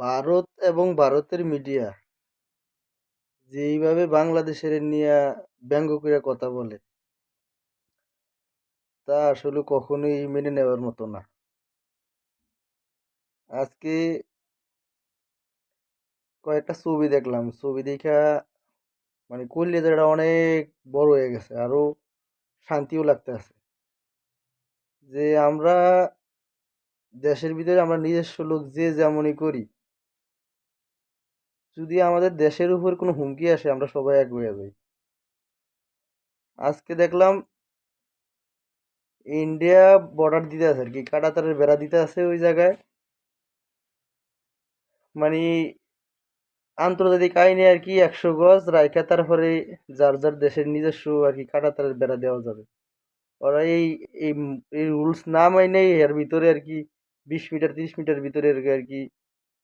ভারত এবং ভারতের মিডিয়া যেইভাবে বাংলাদেশের নিয়ে ব্যঙ্গ করে কথা বলে, তা আসলে কখনোই মেনে নেওয়ার মতো না। আজকে কয়েকটা ছবি দেখলাম, ছবি দেখা মানে কলিজাটা অনেক বড় হয়ে গেছে, আরও শান্তিও লাগতে আছে। যে আমরা দেশের ভিতরে আমরা নিজস্ব লোক যে যেমনই করি যদি আমাদের দেশের উপর কোনো হুমকি আসে, আমরা সবাই এক হয়ে যাই। আজকে দেখলাম ইন্ডিয়া বর্ডার দিতে আছে আর কি কাঁটাতারের বেড়া দিতে আছে ওই জায়গায়। মানে আন্তর্জাতিক আইনে আর কি একশো গজ রাইখা তারপরে যার যার দেশের নিজস্ব আর কি কাঁটাতারের বেড়া দেওয়া যাবে। ওরা এই এই রুলস না মাইনে এর ভিতরে আর কি বিশ মিটার, তিরিশ মিটার ভিতরে আর কি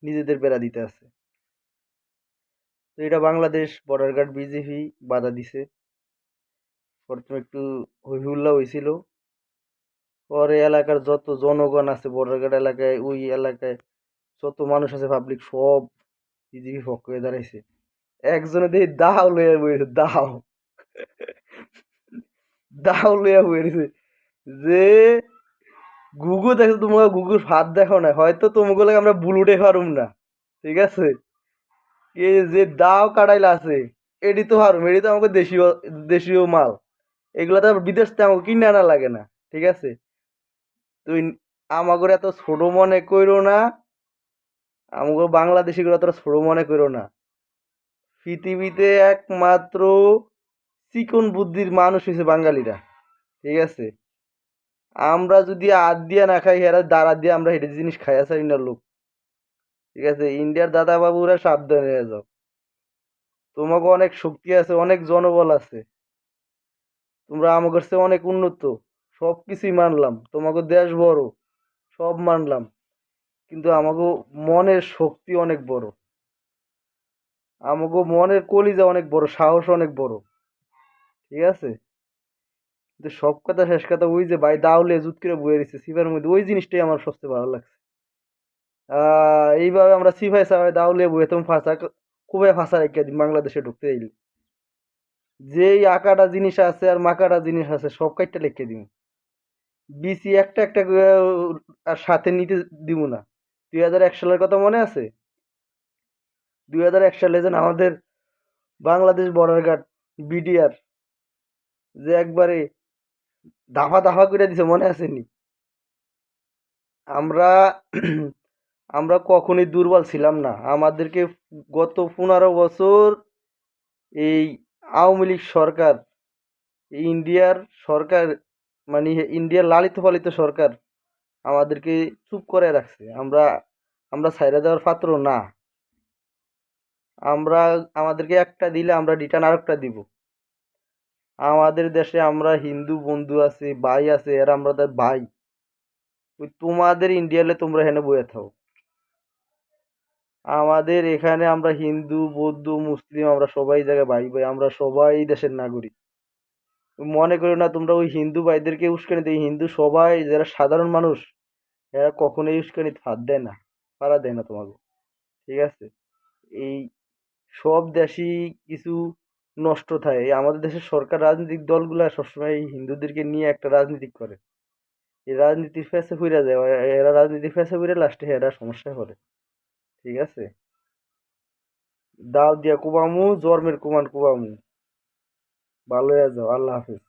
নিজেদের বেড়া দিতে আছে। তো এটা বাংলাদেশ বর্ডার গার্ড বিজেপি বাধা দিছে। প্রথমে একটু হই হুল্লা হয়েছিল পরে এলাকার যত জনগণ আছে বর্ডার গার্ড এলাকায়, ওই এলাকায় যত মানুষ আছে পাবলিক সব বিজেপি পক্ষ হয়ে দাঁড়াইছে। একজনে দিয়ে দাও লইয়া বইছে দাও। দাও লইয়া বইছে যে গুগু দেখো তোমাকে গুগুর হাত দেখো না হয়তো তোমাকে আমরা বুলুটে পারুম না, ঠিক আছে? এ যে দাও কাটাইলা আছে এটি তো হারুম এটি তো আমাকে দেশীয় দেশীয় মাল। এগুলো তো বিদেশ থেকে আমাকে কিনে আনা লাগে না, ঠিক আছে? তুই আমাকে এত ছোট মনে কইরো না আমাকে বাংলাদেশি গুলো তোরা ছোট মনে করো না। পৃথিবীতে একমাত্র চিকন বুদ্ধির মানুষ হয়েছে বাঙালিরা, ঠিক আছে? আমরা যদি আদ দিয়া না খাই, হেরা দাঁড়া দিয়ে আমরা হেঁটে জিনিস খাই আসাই না, লোক। ঠিক আছে? ইন্ডিয়ার দাদা বাবুরা সাবধান যাও। তোমাকে অনেক শক্তি আছে, অনেক জনবল আছে। তোমরা আমাদের চেয়ে অনেক উন্নত। সব কিছুই মানলাম। তোমাকে দেশ বড়, সব মানলাম। কিন্তু আমাকে মনের শক্তি অনেক বড়। আমাকে মনের কলিজা অনেক বড়, সাহস অনেক বড়। ঠিক আছে? কিন্তু সব কথা, শেষ কথা ওই যে ভাই দাউলে জুত করে বয়ে দিচ্ছে সিফার মধ্যে ওই জিনিসটাই আমার সবচেয়ে ভালো লাগছে। এইভাবে আমরা সিফাই সাফাই দাউলে বয়ে তুমি ফাঁসা খুবই ফাঁসা রেখে দিন বাংলাদেশে ঢুকতে এলি যেই আঁকাটা জিনিস আছে আর মাকাটা জিনিস আছে সব কাইটটা লিখে দিব বিসি একটা একটা আর সাথে নিতে দিব না। দুই হাজার এক সালের কথা মনে আছে? দুই হাজার এক সালে যেন আমাদের বাংলাদেশ বর্ডার গার্ড বিডিআর যে একবারে দাফা দাফা করে দিছে, মনে আসেনি আমরা আমরা কখনই দুর্বল ছিলাম না। আমাদেরকে গত পনেরো বছর এই আওয়ামী লীগ সরকার ইন্ডিয়ার সরকার মানে ইন্ডিয়ার লালিত পালিত সরকার আমাদেরকে চুপ করে রাখছে। আমরা আমরা ছাইরা দেওয়ার পাত্র না। আমরা, আমাদেরকে একটা দিলে আমরা রিটার্ন আরেকটা দিব। আমাদের দেশে আমরা হিন্দু বন্ধু আছে, ভাই আছে, এরা আমাদের ভাই। ওই তোমাদের ইন্ডিয়ালে তোমরা হেনে বয়ে থাও। আমাদের এখানে আমরা হিন্দু, বৌদ্ধ, মুসলিম আমরা সবাই জায়গায় ভাই ভাই, আমরা সবাই দেশের নাগরিক। মনে করো না তোমরা ওই হিন্দু ভাইদেরকে উস্কানি দেয় হিন্দু সবাই যারা সাধারণ মানুষ, এরা কখনোই উস্কানি হাত দেয় না পাড়া দেয় না তোমাকে, ঠিক আছে? এই সব দেশই কিছু নষ্ট থাকে আমাদের দেশের সরকার রাজনৈতিক দলগুলা সবসময় এই হিন্দুদেরকে নিয়ে একটা রাজনীতি করে। এই রাজনীতির ফেসে ফুইরা যায়, এরা রাজনীতি ফেসে ফুইরা লাস্টে এরা সমস্যায় পড়ে। ঠিক আছে? দাও দিয়া কুবামু জর্মের কুমান কুবামু। ভালো যাও আল্লাহ হাফিজ।